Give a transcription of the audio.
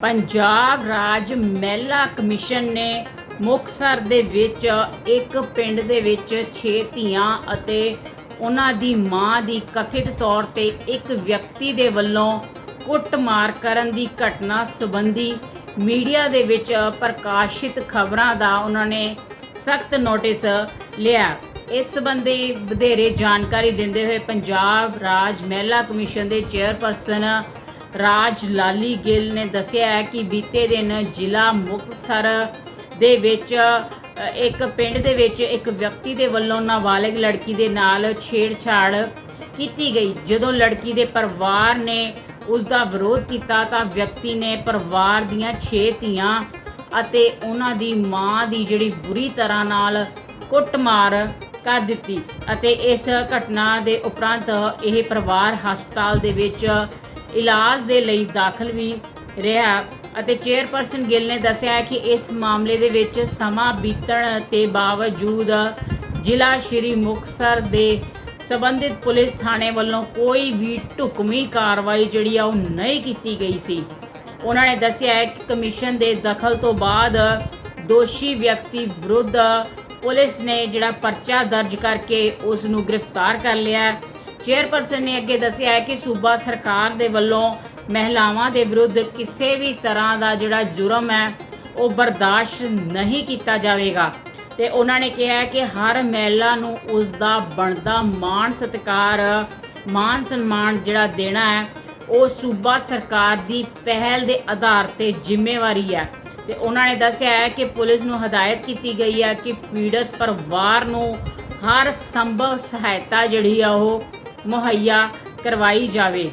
ਪੰਜਾਬ ਰਾਜ ਮਹਿਲਾ ਕਮਿਸ਼ਨ ਨੇ ਮੁਕਤਸਰ ਦੇ ਵਿੱਚ ਇੱਕ ਪਿੰਡ ਦੇ ਵਿੱਚ 6 ਧੀਆਂ ਅਤੇ ਉਹਨਾਂ ਦੀ ਮਾਂ ਦੀ ਕਥਿਤ ਤੌਰ ਤੇ ਇੱਕ ਵਿਅਕਤੀ ਦੇ ਵੱਲੋਂ ਕੁੱਟਮਾਰ ਕਰਨ ਦੀ ਘਟਨਾ ਸੰਬੰਧੀ ਮੀਡੀਆ ਦੇ ਵਿੱਚ ਪ੍ਰਕਾਸ਼ਿਤ ਖਬਰਾਂ ਦਾ ਉਹਨਾਂ ਨੇ ਸਖਤ ਨੋਟਿਸ ਲਿਆ। ਇਸ ਸੰਬੰਧੀ ਵਧੇਰੇ ਜਾਣਕਾਰੀ ਦਿੰਦੇ ਹੋਏ ਪੰਜਾਬ ਰਾਜ ਮਹਿਲਾ ਕਮਿਸ਼ਨ ਦੇ ਚੇਅਰਪਰਸਨ ਰਾਜ ਲਾਲੀ ਗਿੱਲ ਨੇ ਦੱਸਿਆ ਹੈ ਕਿ ਬੀਤੇ ਦਿਨ ਜ਼ਿਲ੍ਹਾ ਮੁਕਤਸਰ ਦੇ ਵਿੱਚ ਇੱਕ ਪਿੰਡ ਦੇ ਵਿੱਚ ਇੱਕ ਵਿਅਕਤੀ ਦੇ ਵੱਲੋਂ ਨਾਬਾਲਗ ਲੜਕੀ ਦੇ ਨਾਲ ਛੇੜਛਾੜ ਕੀਤੀ ਗਈ। ਜਦੋਂ ਲੜਕੀ ਦੇ ਪਰਿਵਾਰ ਨੇ ਉਸ ਦਾ ਵਿਰੋਧ ਕੀਤਾ ਤਾਂ ਵਿਅਕਤੀ ਨੇ ਪਰਿਵਾਰ ਦੀਆਂ 6 ਧੀਆਂ ਅਤੇ ਉਹਨਾਂ ਦੀ ਮਾਂ ਦੀ ਜਿਹੜੀ ਬੁਰੀ ਤਰ੍ਹਾਂ ਨਾਲ ਕੁੱਟਮਾਰ ਕਰ ਦਿੱਤੀ ਅਤੇ ਇਸ ਘਟਨਾ ਦੇ ਉਪਰੰਤ ਇਹ ਪਰਿਵਾਰ ਹਸਪਤਾਲ ਦੇ ਵਿੱਚ ਇਲਾਜ ਦੇ ਲਈ ਦਾਖਲ ਵੀ ਰਿਹਾ ਅਤੇ ਚੇਅਰਪਰਸਨ ਗਿੱਲ ਨੇ ਦੱਸਿਆ ਕਿ ਇਸ ਮਾਮਲੇ ਦੇ ਵਿੱਚ ਸਮਾਂ ਬੀਤਣ ਤੇ ਬਾਵਜੂਦ ਜ਼ਿਲ੍ਹਾ ਸ਼੍ਰੀ ਮੁਕਤਸਰ ਦੇ ਸੰਬੰਧਿਤ ਪੁਲਿਸ ਥਾਣੇ ਵੱਲੋਂ ਕੋਈ ਵੀ ਢੁਕਵੀਂ ਕਾਰਵਾਈ ਜਿਹੜੀ ਆ ਉਹ ਨਹੀਂ ਕੀਤੀ ਗਈ ਸੀ। ਉਹਨਾਂ ਨੇ ਦੱਸਿਆ ਹੈ ਕਿ ਕਮਿਸ਼ਨ ਦੇ ਦਖਲ ਤੋਂ ਬਾਅਦ ਦੋਸ਼ੀ ਵਿਅਕਤੀ ਵਿਰੁੱਧ ਪੁਲਿਸ ਨੇ ਜਿਹੜਾ ਪਰਚਾ ਦਰਜ ਕਰਕੇ ਉਸ ਨੂੰ ਗ੍ਰਿਫਤਾਰ ਕਰ ਲਿਆ ਚੇਅਰਪਰਸਨ ਨੇ ਅੱਗੇ ਦੱਸਿਆ ਹੈ ਕਿ ਸੂਬਾ ਸਰਕਾਰ ਦੇ ਵੱਲੋਂ ਮਹਿਲਾਵਾਂ ਦੇ ਵਿਰੁੱਧ ਕਿਸੇ ਵੀ ਤਰ੍ਹਾਂ ਦਾ ਜਿਹੜਾ ਜੁਰਮ ਹੈ, ਉਹ ਬਰਦਾਸ਼ਤ ਨਹੀਂ ਕੀਤਾ ਜਾਵੇਗਾ। ਤੇ ਉਹਨਾਂ ਨੇ ਕਿਹਾ ਕਿ ਹਰ ਮਹਿਲਾ ਨੂੰ ਉਸ ਦਾ ਬਣਦਾ ਮਾਣ, ਸਤਿਕਾਰ ਮਾਨ ਸਨਮਾਨ ਜਿਹੜਾ ਦੇਣਾ ਹੈ, ਉਹ ਸੂਬਾ ਸਰਕਾਰ ਦੀ ਪਹਿਲ ਦੇ ਆਧਾਰ ਤੇ ਜ਼ਿੰਮੇਵਾਰੀ ਹੈ। ਤੇ ਉਹਨਾਂ ਨੇ ਦੱਸਿਆ ਹੈ ਕਿ ਪੁਲਿਸ ਨੂੰ ਹਦਾਇਤ ਕੀਤੀ ਗਈ ਹੈ ਕਿ ਪੀੜਤ ਪਰਿਵਾਰ ਨੂੰ ਹਰ ਸੰਭਵ ਸਹਾਇਤਾ ਜਿਹੜੀ ਆ ਉਹ ਮੁਹੱਈਆ ਕਰਵਾਈ ਜਾਵੇ।